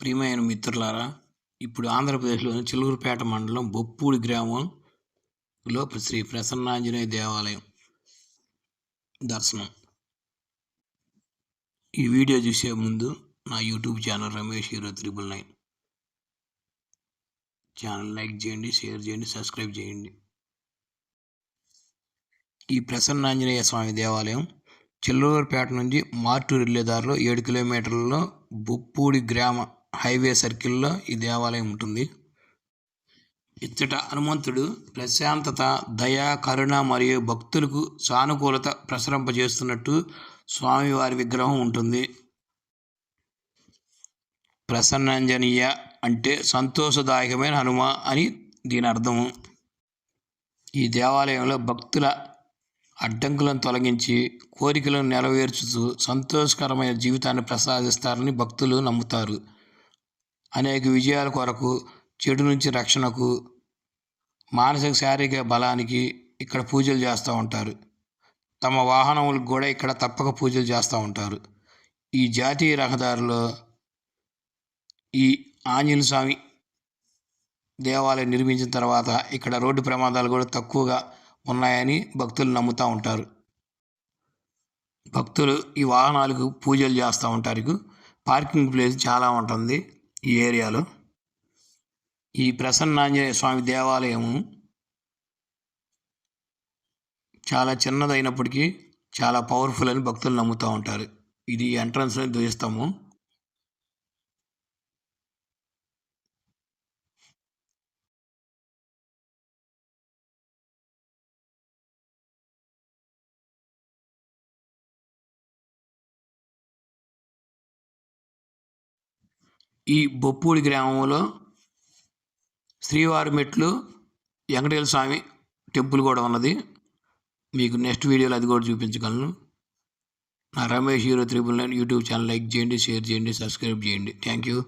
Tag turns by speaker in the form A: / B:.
A: ప్రియమైన మిత్రులారా ఇప్పుడు ఆంధ్రప్రదేశ్లోని చిలుగురుపేట మండలం బొప్పూడి గ్రామంలో శ్రీ ప్రసన్నాంజనేయ దేవాలయం దర్శనం. ఈ వీడియో చూసే ముందు నా YouTube channel Ramesh hero triple nine. Channel like చేయండి షేర్ చేయండి సబ్స్క్రైబ్ చేయండి. ఈ ప్రసన్నాంజనేయ స్వామి దేవాలయం చిల్లూరుపేట నుంచి మార్టూరు వెళ్ళే దారిలో ఏడు కిలోమీటర్లలో బొప్పూడి గ్రామ హైవే సర్కిల్లో ఈ దేవాలయం ఉంటుంది. ఇచ్చట హనుమంతుడు ప్రశాంతత దయ కరుణ మరియు భక్తులకు సానుకూలత ప్రసరింపజేస్తున్నట్టు స్వామివారి విగ్రహం ఉంటుంది. ప్రసన్నంజనీయ అంటే సంతోషదాయకమైన హనుమ అని దీని అర్థం ఈ దేవాలయంలో భక్తుల అడ్డంకులను తొలగించి కోరికలను నెరవేర్చుతూ సంతోషకరమైన జీవితాన్ని ప్రసాదిస్తారని భక్తులు నమ్ముతారు. అనేక విజయాల కొరకు చెడు నుంచి రక్షణకు మానసిక శారీరక బలానికి ఇక్కడ పూజలు చేస్తూ ఉంటారు. తమ వాహనములకు కూడా ఇక్కడ తప్పక పూజలు చేస్తూ ఉంటారు. ఈ జాతీయ రహదారిలో ఈ ఆంజనేయ స్వామి దేవాలయం నిర్మించిన తర్వాత ఇక్కడ రోడ్డు ప్రమాదాలు కూడా తక్కువగా ఉన్నాయని భక్తులు నమ్ముతూ ఉంటారు. భక్తులు ఈ వాహనాలకు పూజలు చేస్తూ ఉంటారు. పార్కింగ్ ప్లేస్ చాలా ఉంటుంది. ఈ ఏరియాలో. ఈ ప్రసన్నాంజనేయ స్వామి దేవాలయము చాలా చిన్నదైనప్పటికీ చాలా పవర్ఫుల్ అని భక్తులు నమ్ముతూ ఉంటారు. ఇది ఎంట్రన్స్లో చూస్తాము ఈ బొప్పూడి గ్రామంలో శ్రీవారి మెట్లు వెంకటేశ్వర స్వామి టెంపుల్ కూడా ఉన్నది. మీకు నెక్స్ట్ వీడియోలో అది కూడా చూపించగలను. నా Ramesh hero triple nine YouTube channel like చేయండి షేర్ చేయండి సబ్స్క్రైబ్ చేయండి. Thank you.